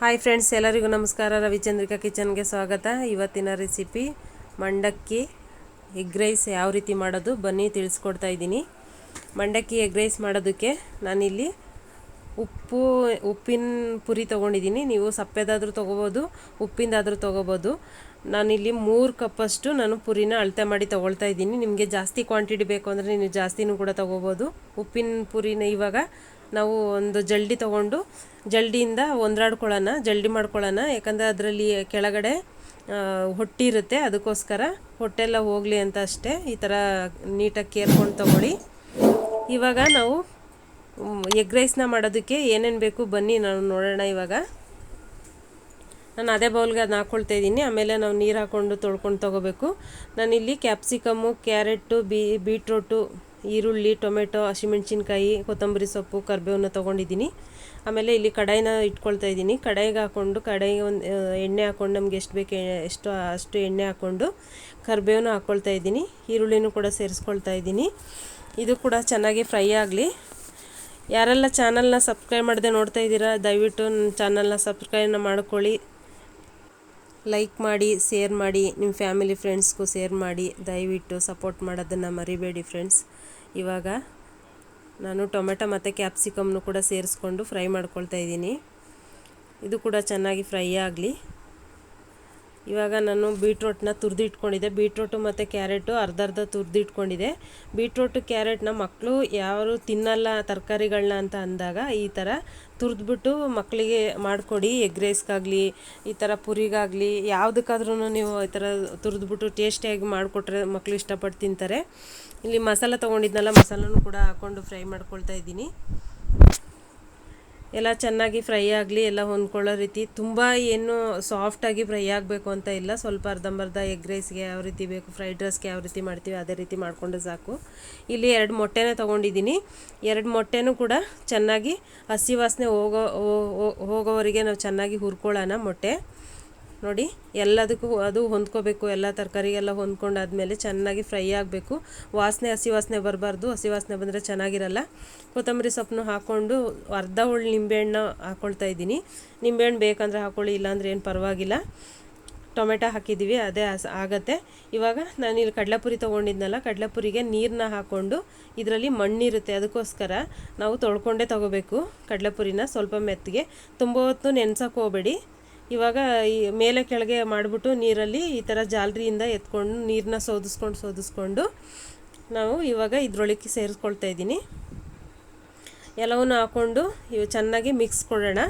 Hi friends ಎಲ್ಲರಿಗೂ ನಮಸ್ಕಾರ. ರವಿಚಂದ್ರಿಕಾ ಕಿಚನ್ಗೆ ಸ್ವಾಗತ. ಇವತ್ತಿನ ರೆಸಿಪಿ ಮಂಡಕ್ಕಿ ಎಗ್ ರೈಸ್ ಯಾವ ರೀತಿ ಮಾಡೋದು ಬನ್ನಿ ತಿಳಿಸ್ಕೊಡ್ತಾ ಇದ್ದೀನಿ. ಮಂಡಕ್ಕಿ ಎಗ್ ರೈಸ್ ಮಾಡೋದಕ್ಕೆ ನಾನಿಲ್ಲಿ ಉಪ್ಪು, ಉಪ್ಪಿನ ಪುರಿ ತೊಗೊಂಡಿದ್ದೀನಿ. ನೀವು ಸಪ್ಪೆದಾದರೂ ತೊಗೋಬೋದು, ಉಪ್ಪಿಂದಾದರೂ ತೊಗೋಬೋದು. ನಾನಿಲ್ಲಿ ಮೂರು ಕಪ್ಪಷ್ಟು ನಾನು ಪುರಿನ ಅಳತೆ ಮಾಡಿ ತೊಗೊಳ್ತಾ ಇದ್ದೀನಿ. ನಿಮಗೆ ಜಾಸ್ತಿ ಕ್ವಾಂಟಿಟಿ ಬೇಕು ಅಂದರೆ ನೀವು ಜಾಸ್ತಿನೂ ಕೂಡ ತೊಗೋಬೋದು. ಉಪ್ಪಿನ ಪುರಿನ ಇವಾಗ ನಾವು ಒಂದು ಜಲ್ಡಿ ತಗೊಂಡು ಜಲ್ಡಿಯಿಂದ ಒಂದ್ರಾಡ್ಕೊಳ್ಳೋಣ ಜಲ್ಡಿ ಮಾಡ್ಕೊಳ್ಳೋಣ. ಯಾಕಂದರೆ ಅದರಲ್ಲಿ ಕೆಳಗಡೆ ಹೊಟ್ಟಿ ಇರುತ್ತೆ. ಅದಕ್ಕೋಸ್ಕರ ಹೊಟ್ಟೆಲ್ಲ ಹೋಗಲಿ ಅಂತ ಅಷ್ಟೇ. ಈ ಥರ ನೀಟಾಗಿ ಕೇರ್ಕೊಂಡು ತೊಗೊಳ್ಳಿ. ಇವಾಗ ನಾವು ಎಗ್ ರೈಸ್ನ ಮಾಡೋದಕ್ಕೆ ಏನೇನು ಬೇಕು ಬನ್ನಿ ನಾವು ನೋಡೋಣ ಇವಾಗ. ನಾನು ಅದೇ ಬೌಲ್ಗೆ ಅದನ್ನ ಹಾಕ್ಕೊಳ್ತಾ ಇದ್ದೀನಿ. ಆಮೇಲೆ ನಾವು ನೀರು ಹಾಕ್ಕೊಂಡು ತೊಳ್ಕೊಂಡು ತೊಗೋಬೇಕು. ನಾನಿಲ್ಲಿ ಕ್ಯಾಪ್ಸಿಕಮ್ಮು ಕ್ಯಾರೆಟು ಬೀ, ಬೀಟ್ರೋಟು ಈರುಳ್ಳಿ, ಟೊಮೆಟೊ, ಹಸಿಮೆಣ್ಸಿನ್ಕಾಯಿ, ಕೊತ್ತಂಬರಿ ಸೊಪ್ಪು, ಕರಿಬೇವನ್ನ ತೊಗೊಂಡಿದ್ದೀನಿ. ಆಮೇಲೆ ಇಲ್ಲಿ ಕಡಾಯಿನ ಇಟ್ಕೊಳ್ತಾ ಇದ್ದೀನಿ. ಕಡಾಯಿಗೆ ಹಾಕ್ಕೊಂಡು ಕಡಾಯಿಗೆ ಒಂದು ಎಣ್ಣೆ ಹಾಕ್ಕೊಂಡು ನಮ್ಗೆ ಎಷ್ಟು ಬೇಕು ಎಷ್ಟು, ಅಷ್ಟು ಎಣ್ಣೆ ಹಾಕ್ಕೊಂಡು ಕರಿಬೇವನ್ನ ಹಾಕ್ಕೊಳ್ತಾ ಇದ್ದೀನಿ. ಈರುಳ್ಳಿನೂ ಕೂಡ ಸೇರಿಸ್ಕೊಳ್ತಾ ಇದ್ದೀನಿ. ಇದು ಕೂಡ ಚೆನ್ನಾಗಿ ಫ್ರೈ ಆಗಲಿ. ಯಾರೆಲ್ಲ ಚಾನಲ್ನ ಸಬ್ಸ್ಕ್ರೈಬ್ ಮಾಡದೆ ನೋಡ್ತಾ ಇದ್ದೀರಾ, ದಯವಿಟ್ಟು ನನ್ನ ಚಾನಲ್ನ ಸಬ್ಸ್ಕ್ರೈಬ್ನ ಮಾಡ್ಕೊಳ್ಳಿ. ಲೈಕ್ ಮಾಡಿ, ಶೇರ್ ಮಾಡಿ, ನಿಮ್ಮ ಫ್ಯಾಮಿಲಿ ಫ್ರೆಂಡ್ಸ್ಗೂ ಶೇರ್ ಮಾಡಿ. ದಯವಿಟ್ಟು ಸಪೋರ್ಟ್ ಮಾಡೋದನ್ನು ಮರಿಬೇಡಿ, ಫ್ರೆಂಡ್ಸ್. ಇವಾಗ ನಾನು ಟೊಮೆಟೊ ಮತ್ತು ಕ್ಯಾಪ್ಸಿಕಮ್ನು ಕೂಡ ಸೇರಿಸ್ಕೊಂಡು ಫ್ರೈ ಮಾಡ್ಕೊಳ್ತಾ ಇದ್ದೀನಿ. ಇದು ಕೂಡ ಚೆನ್ನಾಗಿ ಫ್ರೈ ಆಗಲಿ. ಇವಾಗ ನಾನು ಬೀಟ್ರೋಟ್ನ ತುರಿದು ಇಟ್ಕೊಂಡಿದ್ದೆ ಬೀಟ್ರೋಟು ಮತ್ತು ಕ್ಯಾರೆಟು ಅರ್ಧ ಅರ್ಧ ತುರಿದು ಇಟ್ಕೊಂಡಿದ್ದೆ ಬೀಟ್ರೋಟು, ಕ್ಯಾರೆಟ್ನ ಮಕ್ಕಳು ಯಾರು ತಿನ್ನಲ್ಲ ತರಕಾರಿಗಳನ್ನ ಅಂತ ಅಂದಾಗ ಈ ಥರ ತುರಿದ್ಬಿಟ್ಟು ಮಕ್ಕಳಿಗೆ ಮಾಡಿಕೊಡಿ. ಎಗ್ ರೈಸ್ಗಾಗಲಿ, ಈ ಥರ ಪುರಿಗಾಗಲಿ ಯಾವುದಕ್ಕಾದ್ರೂ ನೀವು ಈ ಥರ ತುರಿದ್ಬಿಟ್ಟು ಟೇಸ್ಟಿಯಾಗಿ ಮಾಡಿಕೊಟ್ರೆ ಮಕ್ಕಳು ಇಷ್ಟಪಟ್ಟು ತಿಂತಾರೆ. ಇಲ್ಲಿ ಮಸಾಲ ತೊಗೊಂಡಿದ್ನಲ್ಲ, ಮಸಾಲನೂ ಕೂಡ ಹಾಕ್ಕೊಂಡು ಫ್ರೈ ಮಾಡ್ಕೊಳ್ತಾ ಇದ್ದೀನಿ. ಎಲ್ಲ ಚೆನ್ನಾಗಿ ಫ್ರೈ ಆಗಲಿ ಎಲ್ಲ ಹೊಂದ್ಕೊಳ್ಳೋ ರೀತಿ ತುಂಬ ಏನು ಸಾಫ್ಟಾಗಿ ಫ್ರೈ ಆಗಬೇಕು ಅಂತ ಇಲ್ಲ. ಸ್ವಲ್ಪ ಅರ್ಧಂಬರ್ಧ ಎಗ್ ರೈಸ್ಗೆ ಯಾವ ರೀತಿ ಬೇಕು ಫ್ರೈಡ್ ರೈಸ್ಗೆ ಯಾವ ರೀತಿ ಮಾಡ್ತೀವಿ ಅದೇ ರೀತಿ ಮಾಡಿಕೊಂಡ್ರೆ ಸಾಕು. ಇಲ್ಲಿ ಎರಡು ಮೊಟ್ಟೆನೇ ತೊಗೊಂಡಿದ್ದೀನಿ. ಎರಡು ಮೊಟ್ಟೆನೂ ಕೂಡ ಚೆನ್ನಾಗಿ ಹಸಿ ವಾಸನೆ ಹೋಗೋ ಹೋಗೋವರೆಗೆ ನಾವು ಚೆನ್ನಾಗಿ ಹುರ್ಕೊಳ್ಳೋಣ ಮೊಟ್ಟೆ. ನೋಡಿ ಎಲ್ಲದಕ್ಕೂ ಅದು ಹೊಂದ್ಕೋಬೇಕು, ಎಲ್ಲ ತರಕಾರಿಗೆಲ್ಲ ಹೊಂದ್ಕೊಂಡಾದ್ಮೇಲೆ ಚೆನ್ನಾಗಿ ಫ್ರೈ ಆಗಬೇಕು. ವಾಸನೆ, ಹಸಿ ವಾಸನೆ ಬರಬಾರ್ದು, ಹಸಿ ವಾಸನೆ ಬಂದರೆ ಚೆನ್ನಾಗಿರಲ್ಲ. ಕೊತ್ತಂಬರಿ ಸೊಪ್ಪನ್ನು ಹಾಕ್ಕೊಂಡು ಅರ್ಧ ಹುಳು ನಿಂಬೆಹಣ್ಣು ಹಾಕ್ಕೊಳ್ತಾ ಇದ್ದೀನಿ. ನಿಂಬೆಹಣ್ಣು ಬೇಕಂದರೆ ಹಾಕ್ಕೊಳ್ಳಿ ಇಲ್ಲಾಂದ್ರೆ ಏನು ಪರವಾಗಿಲ್ಲ. ಟೊಮೆಟೊ ಹಾಕಿದ್ದೀವಿ, ಅದೇ ಆಗುತ್ತೆ ಆಗತ್ತೆ. ಇವಾಗ ನಾನು ಇಲ್ಲಿ ಕಡಲೆಪುರಿ ತೊಗೊಂಡಿದ್ನಲ್ಲ, ಕಡಲೆಪುರಿಗೆ ನೀರನ್ನ ಹಾಕ್ಕೊಂಡು ಇದರಲ್ಲಿ ಮಣ್ಣಿರುತ್ತೆ, ಅದಕ್ಕೋಸ್ಕರ ನಾವು ತೊಳ್ಕೊಂಡೇ ತೊಗೋಬೇಕು ಕಡಲೆಪುರಿನ ಸ್ವಲ್ಪ ಮೆತ್ತಗೆ. ತುಂಬ ಹೊತ್ತು ನೆನ್ಸೋಕೆ ಹೋಗಬೇಡಿ. ಇವಾಗ ಈ ಮೇಲೆ ಕೆಳಗೆ ಮಾಡಿಬಿಟ್ಟು ನೀರಲ್ಲಿ ಈ ಥರ ಜಾಲರಿಯಿಂದ ಎತ್ಕೊಂಡು ನೀರನ್ನ ಸೋದಿಸ್ಕೊಂಡು ಸೋದಿಸ್ಕೊಂಡು ನಾವು ಇವಾಗ ಇದ್ರೊಳಗೆ ಸೇರಿಸ್ಕೊಳ್ತಾ ಇದ್ದೀನಿ. ಎಲ್ಲವನ್ನು ಹಾಕ್ಕೊಂಡು ಇವು ಚೆನ್ನಾಗಿ ಮಿಕ್ಸ್ ಕೊಡೋಣ.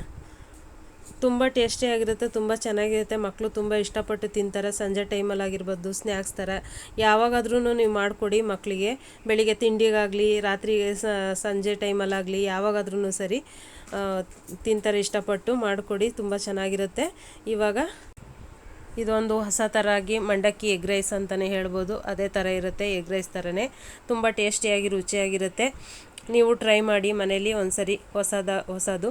ತುಂಬ ಟೇಸ್ಟಿಯಾಗಿರುತ್ತೆ ತುಂಬ ಚೆನ್ನಾಗಿರುತ್ತೆ ಮಕ್ಕಳು ತುಂಬ ಇಷ್ಟಪಟ್ಟು ತಿಂತಾರೆ, ಸಂಜೆ ಟೈಮಲ್ಲಿ ಆಗಿರ್ಬೋದು ಸ್ನ್ಯಾಕ್ಸ್ ಥರ. ಯಾವಾಗಾದ್ರೂ ನೀವು ಮಾಡಿಕೊಡಿ ಮಕ್ಕಳಿಗೆ ಬೆಳಿಗ್ಗೆ ತಿಂಡಿಗಾಗಲಿ ರಾತ್ರಿ ಸಂಜೆ ಟೈಮಲ್ಲಾಗಲಿ ಯಾವಾಗಾದ್ರೂ ಸರಿ ತಿಂತಾರೆ, ಇಷ್ಟಪಟ್ಟು ಮಾಡಿಕೊಡಿ, ತುಂಬ ಚೆನ್ನಾಗಿರುತ್ತೆ. ಇವಾಗ ಇದೊಂದು ಹೊಸ ಥರ ಆಗಿ ಮಂಡಕ್ಕಿ ಎಗ್ ರೈಸ್ ಅಂತಲೇ ಹೇಳ್ಬೋದು. ಅದೇ ಥರ ಇರುತ್ತೆ ಎಗ್ ರೈಸ್ ಥರನೇ. ತುಂಬ ಟೇಸ್ಟಿಯಾಗಿ, ರುಚಿಯಾಗಿರುತ್ತೆ. ನೀವು ಟ್ರೈ ಮಾಡಿ ಮನೇಲಿ ಒಂದ್ಸರಿ ಹೊಸದ, ಹೊಸದು.